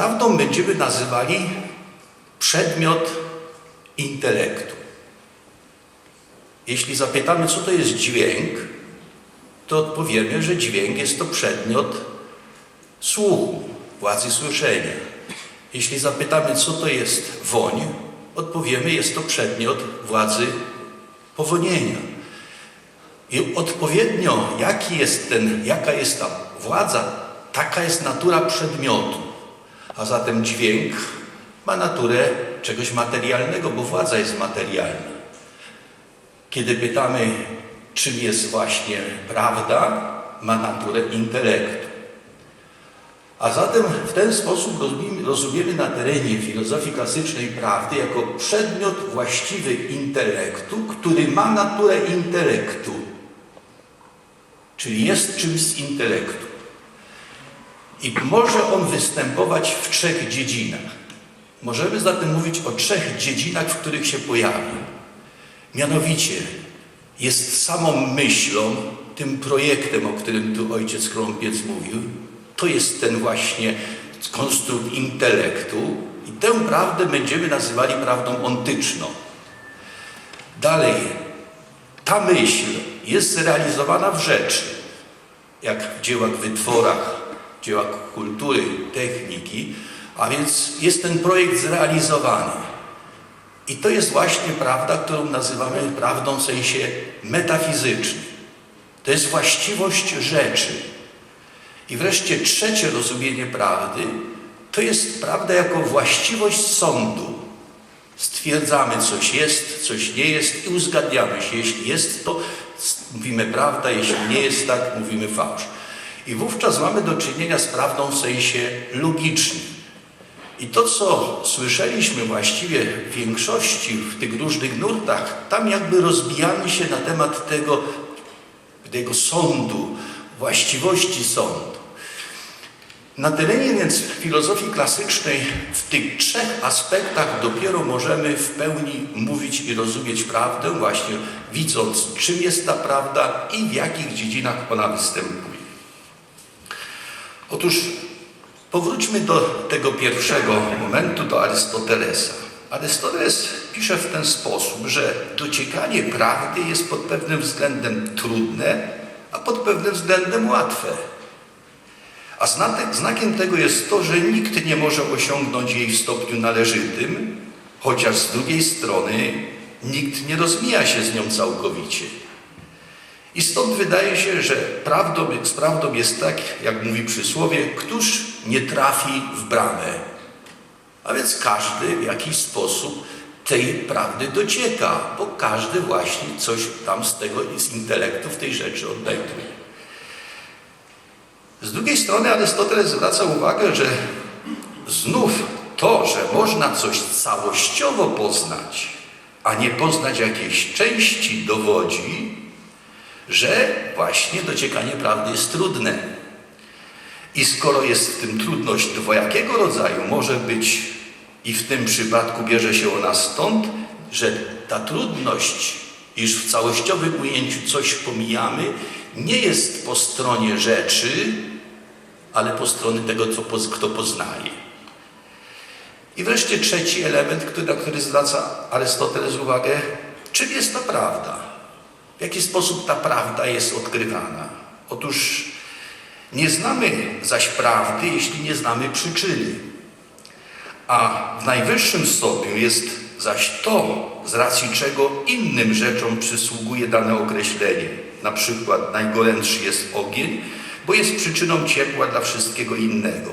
prawdą będziemy nazywali przedmiot intelektu. Jeśli zapytamy, co to jest dźwięk, to odpowiemy, że dźwięk jest to przedmiot słuchu, władzy słyszenia. Jeśli zapytamy, co to jest woń, odpowiemy, jest to przedmiot władzy powonienia. I odpowiednio, jaki jest ten, jaka jest ta władza, taka jest natura przedmiotu. A zatem dźwięk ma naturę czegoś materialnego, bo władza jest materialna. Kiedy pytamy, czym jest właśnie prawda, ma naturę intelektu. A zatem w ten sposób rozumiemy, na terenie filozofii klasycznej prawdy jako przedmiot właściwy intelektu, który ma naturę intelektu, czyli jest czymś z intelektu. I może on występować w trzech dziedzinach. Możemy zatem mówić o trzech dziedzinach, w których się pojawia. Mianowicie jest samą myślą, tym projektem, o którym tu ojciec Krąpiec mówił, to jest ten właśnie konstrukt intelektu i tę prawdę będziemy nazywali prawdą ontyczną. Dalej, ta myśl jest zrealizowana w rzeczy, jak w dziełach, wytworach, dziełach kultury, techniki, a więc jest ten projekt zrealizowany. I to jest właśnie prawda, którą nazywamy prawdą w sensie metafizycznym. To jest właściwość rzeczy. I wreszcie trzecie rozumienie prawdy to jest prawda jako właściwość sądu. Stwierdzamy, coś jest, coś nie jest i uzgadniamy się. Jeśli jest to, mówimy prawda, jeśli nie jest tak, mówimy fałsz. I wówczas mamy do czynienia z prawdą w sensie logicznym. I to, co słyszeliśmy właściwie w większości w tych różnych nurtach, tam jakby rozbijamy się na temat tego, tego sądu, właściwości sądu. Na terenie więc filozofii klasycznej w tych trzech aspektach dopiero możemy w pełni mówić i rozumieć prawdę, właśnie widząc, czym jest ta prawda i w jakich dziedzinach ona występuje. Otóż powróćmy do tego pierwszego momentu, do Arystotelesa. Arystoteles pisze w ten sposób, że dociekanie prawdy jest pod pewnym względem trudne, a pod pewnym względem łatwe. A znakiem tego jest to, że nikt nie może osiągnąć jej w stopniu należytym, chociaż z drugiej strony nikt nie rozmija się z nią całkowicie. I stąd wydaje się, że prawdą, z prawdą jest tak, jak mówi przysłowie, któż nie trafi w bramę. A więc każdy w jakiś sposób tej prawdy docieka, bo każdy właśnie coś tam z tego, z intelektu w tej rzeczy odnajduje. Z drugiej strony Arystoteles zwraca uwagę, że znów to, że można coś całościowo poznać, a nie poznać jakiejś części, dowodzi, że właśnie dociekanie prawdy jest trudne. I skoro jest w tym trudność dwojakiego rodzaju, może być i w tym przypadku bierze się ona stąd, że ta trudność, iż w całościowym ujęciu coś pomijamy, nie jest po stronie rzeczy, ale po stronie tego, co, kto poznaje. I wreszcie trzeci element, który, na który zwraca Arystoteles uwagę, czym jest ta prawda? W jaki sposób ta prawda jest odkrywana? Otóż nie znamy zaś prawdy, jeśli nie znamy przyczyny. A w najwyższym stopniu jest zaś to, z racji czego innym rzeczom przysługuje dane określenie. Na przykład najgorętszy jest ogień, bo jest przyczyną ciepła dla wszystkiego innego.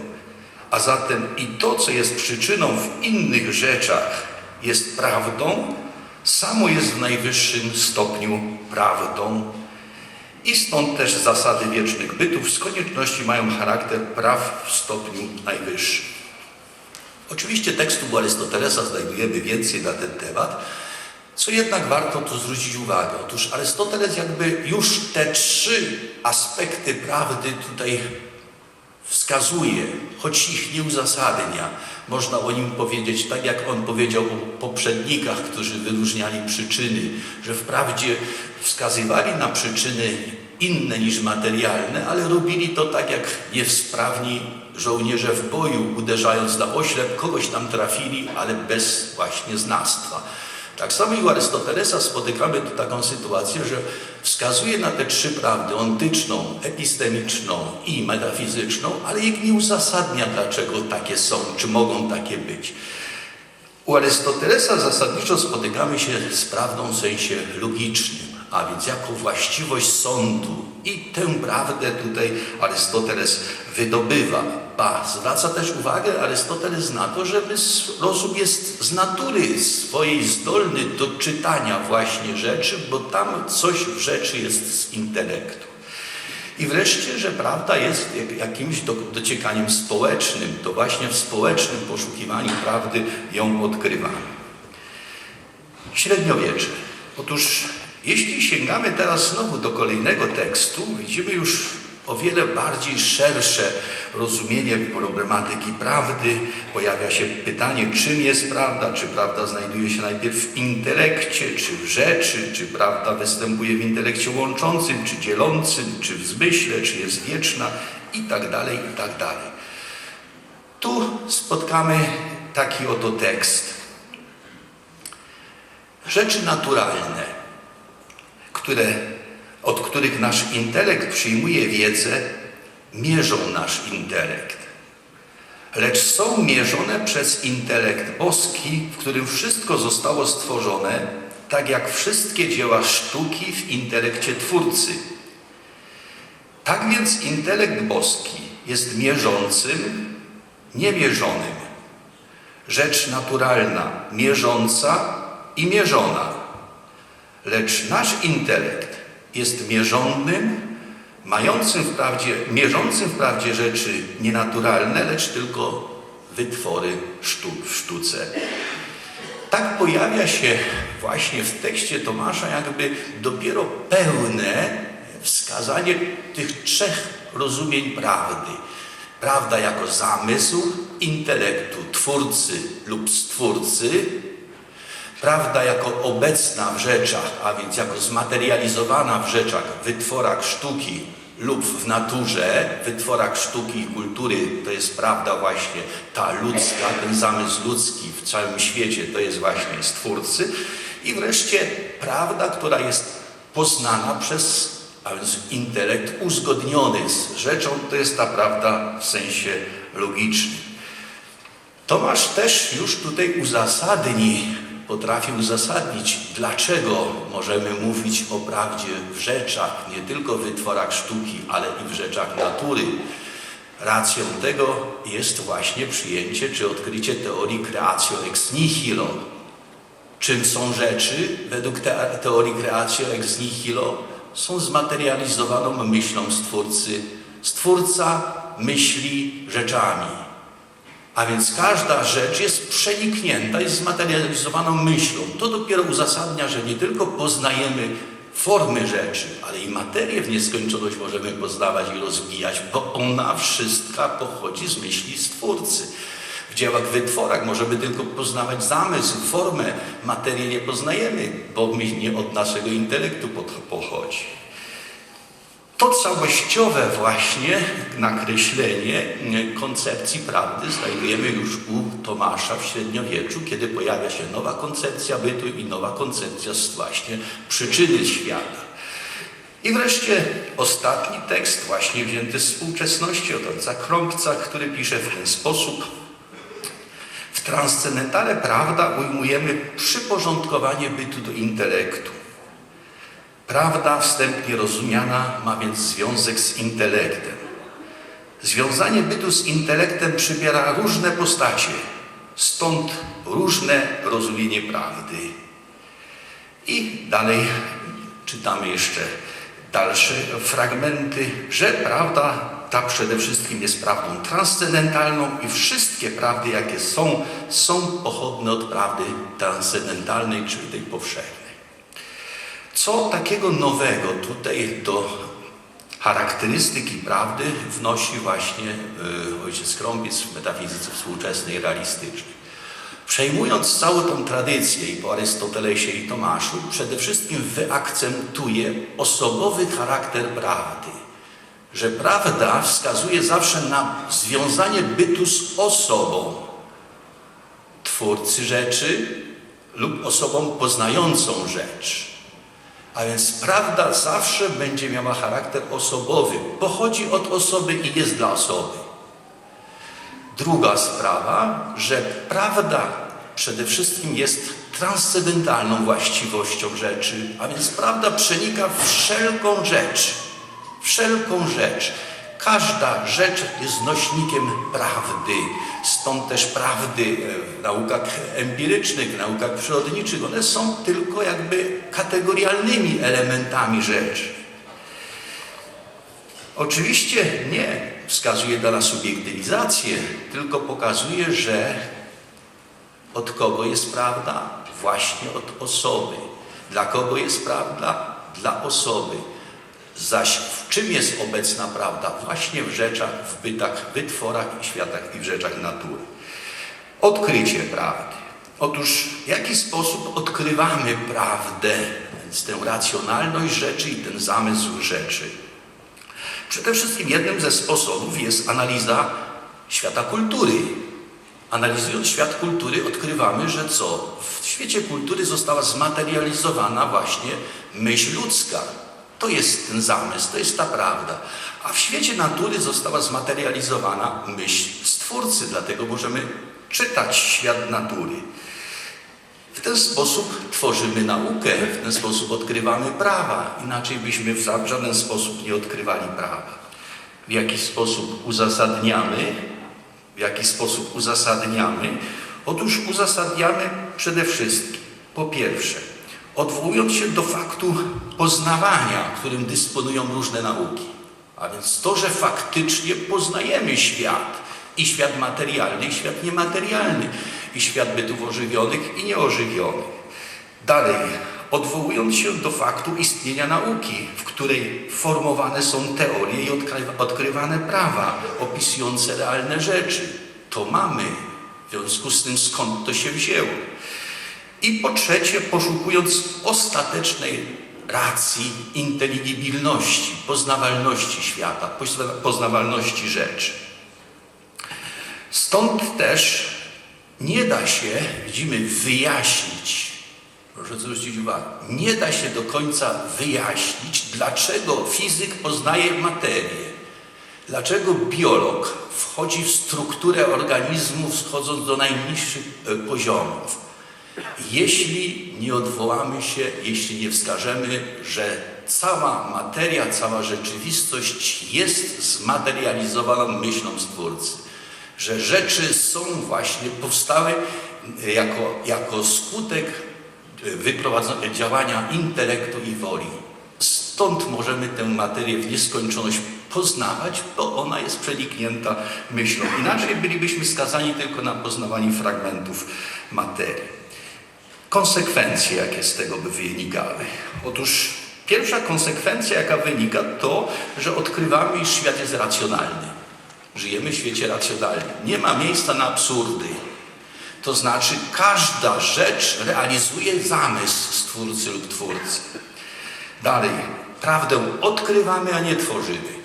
A zatem i to, co jest przyczyną w innych rzeczach, jest prawdą, samo jest w najwyższym stopniu prawdą. I stąd też zasady wiecznych bytów z konieczności mają charakter praw w stopniu najwyższym. Oczywiście tekstu Arystotelesa znajdujemy więcej na ten temat, co jednak warto tu zwrócić uwagę. Otóż Arystoteles jakby już te trzy aspekty prawdy tutaj wskazuje, choć ich nie uzasadnia. Można o nim powiedzieć, tak jak on powiedział o poprzednikach, którzy wyróżniali przyczyny, że wprawdzie wskazywali na przyczyny inne niż materialne, ale robili to tak jak niewsprawni żołnierze w boju, uderzając na oślep, kogoś tam trafili, ale bez właśnie znawstwa. Tak samo i u Arystotelesa spotykamy tu taką sytuację, że wskazuje na te trzy prawdy, ontyczną, epistemiczną i metafizyczną, ale ich nie uzasadnia, dlaczego takie są, czy mogą takie być. U Arystotelesa zasadniczo spotykamy się z prawdą w sensie logicznym, a więc jako właściwość sądu. I tę prawdę tutaj Arystoteles wydobywa. Ba, zwraca też uwagę Arystoteles na to, że rozum jest z natury swojej zdolny do czytania właśnie rzeczy, bo tam coś w rzeczy jest z intelektu. I wreszcie, że prawda jest jakimś dociekaniem społecznym, to właśnie w społecznym poszukiwaniu prawdy ją odkrywamy. Średniowiecze. Otóż jeśli sięgamy teraz znowu do kolejnego tekstu, widzimy już o wiele bardziej szersze rozumienie problematyki prawdy. Pojawia się pytanie, czym jest prawda? Czy prawda znajduje się najpierw w intelekcie, czy w rzeczy? Czy prawda występuje w intelekcie łączącym, czy dzielącym, czy w zmyśle, czy jest wieczna? I tak dalej, i tak dalej. Tu spotkamy taki oto tekst. Rzeczy naturalne, które od których nasz intelekt przyjmuje wiedzę, mierzą nasz intelekt. Lecz są mierzone przez intelekt boski, w którym wszystko zostało stworzone, tak jak wszystkie dzieła sztuki w intelekcie Twórcy. Tak więc intelekt boski jest mierzącym, niemierzonym. Rzecz naturalna, mierząca i mierzona. Lecz nasz intelekt jest mierzącym, mającym wprawdzie, mierzącym wprawdzie rzeczy nienaturalne, lecz tylko wytwory sztuk w sztuce. Tak pojawia się właśnie w tekście Tomasza jakby dopiero pełne wskazanie tych trzech rozumień prawdy. Prawda jako zamysł intelektu twórcy lub stwórcy, Prawda jako obecna w rzeczach, a więc jako zmaterializowana w rzeczach, wytworach sztuki lub w naturze, wytworach sztuki i kultury, to jest prawda właśnie ta ludzka, ten zamysł ludzki w całym świecie, to jest właśnie stwórcy. I wreszcie prawda, która jest poznana przez a więc intelekt uzgodniony z rzeczą, to jest ta prawda w sensie logicznym. Tomasz też już tutaj uzasadni potrafi uzasadnić, dlaczego możemy mówić o prawdzie w rzeczach, nie tylko w wytworach sztuki, ale i w rzeczach natury. Racją tego jest właśnie przyjęcie czy odkrycie teorii creatio ex nihilo. Czym są rzeczy według te teorii creatio ex nihilo? Są zmaterializowaną myślą Stwórcy. Stwórca myśli rzeczami. A więc każda rzecz jest przeniknięta, jest zmaterializowaną myślą. To dopiero uzasadnia, że nie tylko poznajemy formy rzeczy, ale i materię w nieskończoność możemy poznawać i rozwijać, bo ona wszystka pochodzi z myśli Stwórcy. W dziełach, wytworach możemy tylko poznawać zamysł, formę, materię nie poznajemy, bo nie od naszego intelektu pochodzi. To całościowe właśnie nakreślenie koncepcji prawdy znajdujemy już u Tomasza w średniowieczu, kiedy pojawia się nowa koncepcja bytu i nowa koncepcja właśnie przyczyny świata. I wreszcie ostatni tekst, właśnie wzięty z współczesności od ojca Krągca, który pisze w ten sposób. W transcendentale prawda ujmujemy przyporządkowanie bytu do intelektu Prawda wstępnie rozumiana ma więc związek z intelektem. Związanie bytu z intelektem przybiera różne postacie, stąd różne rozumienie prawdy. I dalej czytamy jeszcze dalsze fragmenty, że prawda ta przede wszystkim jest prawdą transcendentalną i wszystkie prawdy, jakie są, są pochodne od prawdy transcendentalnej, czyli tej powszechnej. Co takiego nowego tutaj do charakterystyki prawdy wnosi właśnie y, ojciec Krąpiec w metafizyce współczesnej, realistycznej? Przejmując całą tą tradycję i po Arystotelesie i Tomaszu, przede wszystkim wyakcentuje osobowy charakter prawdy. Że prawda wskazuje zawsze na związanie bytu z osobą, twórcy rzeczy lub osobą poznającą rzecz. A więc prawda zawsze będzie miała charakter osobowy, pochodzi od osoby i jest dla osoby. Druga sprawa, że prawda przede wszystkim jest transcendentalną właściwością rzeczy, a więc prawda przenika wszelką rzecz. Wszelką rzecz. Każda rzecz jest nośnikiem prawdy. Stąd też prawdy w naukach empirycznych, w naukach przyrodniczych, one są tylko jakby kategorialnymi elementami rzeczy. Oczywiście nie wskazuje to na subiektywizację, tylko pokazuje, że od kogo jest prawda? Właśnie od osoby. Dla kogo jest prawda? Dla osoby. Zaś w czym jest obecna prawda? Właśnie w rzeczach, w bytach, wytworach i światach i w rzeczach natury. Odkrycie prawdy. Otóż w jaki sposób odkrywamy prawdę, więc tę racjonalność rzeczy i ten zamysł rzeczy? Przede wszystkim jednym ze sposobów jest analiza świata kultury. Analizując świat kultury odkrywamy, że co? W świecie kultury została zmaterializowana właśnie myśl ludzka. To jest ten zamysł, to jest ta prawda. A w świecie natury została zmaterializowana myśl Stwórcy, dlatego możemy czytać świat natury. W ten sposób tworzymy naukę, w ten sposób odkrywamy prawa. Inaczej byśmy w żaden sposób nie odkrywali prawa. W jaki sposób uzasadniamy? W jaki sposób uzasadniamy? Otóż uzasadniamy przede wszystkim, po pierwsze, odwołując się do faktu poznawania, którym dysponują różne nauki. A więc to, że faktycznie poznajemy świat i świat materialny, i świat niematerialny, i świat bytów ożywionych i nieożywionych. Dalej, odwołując się do faktu istnienia nauki, w której formowane są teorie i odkrywane prawa opisujące realne rzeczy. To mamy. W związku z tym skąd to się wzięło. I po trzecie, poszukując ostatecznej racji, inteligibilności, poznawalności świata, poznawalności rzeczy. Stąd też nie da się, widzimy, wyjaśnić, proszę zwrócić uwagę, nie da się do końca wyjaśnić, dlaczego fizyk poznaje materię, dlaczego biolog wchodzi w strukturę organizmu, schodząc do najniższych e, poziomów. Jeśli nie odwołamy się, jeśli nie wskażemy, że cała materia, cała rzeczywistość jest zmaterializowaną myślą Stwórcy że rzeczy są właśnie, powstały jako, jako skutek wyprowadzenia działania intelektu i woli. Stąd możemy tę materię w nieskończoność poznawać, bo ona jest przeniknięta myślą. Inaczej bylibyśmy skazani tylko na poznawanie fragmentów materii. Konsekwencje, jakie z tego by wynikały? Otóż pierwsza konsekwencja, jaka wynika, to, że odkrywamy, iż świat jest racjonalny. Żyjemy w świecie racjonalnym. Nie ma miejsca na absurdy. To znaczy, każda rzecz realizuje zamysł Stwórcy lub Twórcy. Dalej, prawdę odkrywamy, a nie tworzymy.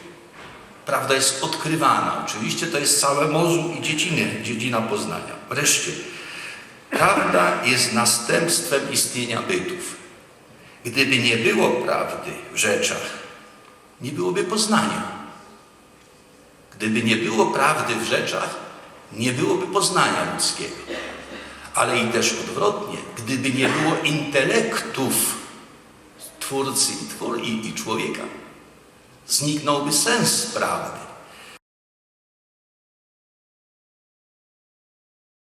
Prawda jest odkrywana. Oczywiście to jest całe mozu i dziedziny, dziedzina poznania. Wreszcie, prawda jest następstwem istnienia bytów. Gdyby nie było prawdy w rzeczach, nie byłoby poznania. Gdyby nie było prawdy w rzeczach, nie byłoby poznania ludzkiego. Ale i też odwrotnie, gdyby nie było intelektów Twórcy i, twór, i, i człowieka, zniknąłby sens prawdy.